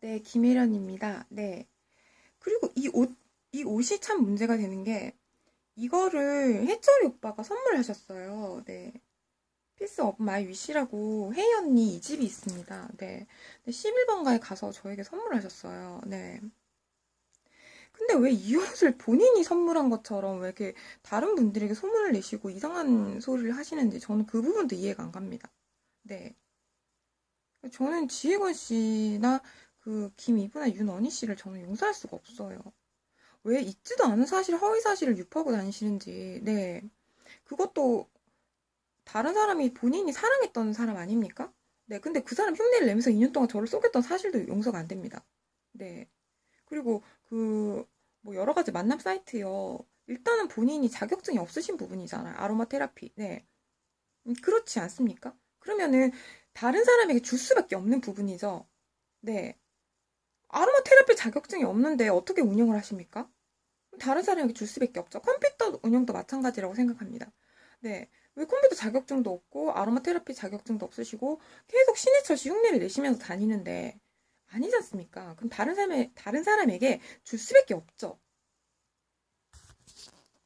네, 김혜련입니다. 네. 그리고 이 옷, 이 옷이 참 문제가 되는 게, 이거를 해철이 오빠가 선물하셨어요. 네. 피스 오브 마이 위시라고 혜희 언니 이 집이 있습니다. 네. 11번가에 가서 저에게 선물하셨어요. 네. 근데 왜 이 옷을 본인이 선물한 것처럼 왜 이렇게 다른 분들에게 소문을 내시고 이상한 소리를 하시는지 저는 그 부분도 이해가 안 갑니다. 네. 저는 지혜건 씨나 그 김이브나 윤언니 씨를 저는 용서할 수가 없어요. 왜 있지도 않은 사실, 허위 사실을 유포하고 다니시는지, 네. 그것도 다른 사람이 본인이 사랑했던 사람 아닙니까? 네. 근데 그 사람 흉내를 내면서 2년 동안 저를 속였던 사실도 용서가 안 됩니다. 네. 그리고 그, 뭐 여러 가지 만남 사이트요. 일단은 본인이 자격증이 없으신 부분이잖아요. 아로마 테라피. 네. 음, 그렇지 않습니까? 그러면은 다른 사람에게 줄 수밖에 없는 부분이죠. 네. 아로마 테라피 자격증이 없는데 어떻게 운영을 하십니까? 다른 사람에게 줄 수밖에 없죠. 컴퓨터 운영도 마찬가지라고 생각합니다. 네. 왜 컴퓨터 자격증도 없고 아로마 테라피 자격증도 없으시고 계속 신의 처시 흉내를 내시면서 다니는데 아니지 않습니까? 그럼 다른 사람에 다른 사람에게 줄 수밖에 없죠.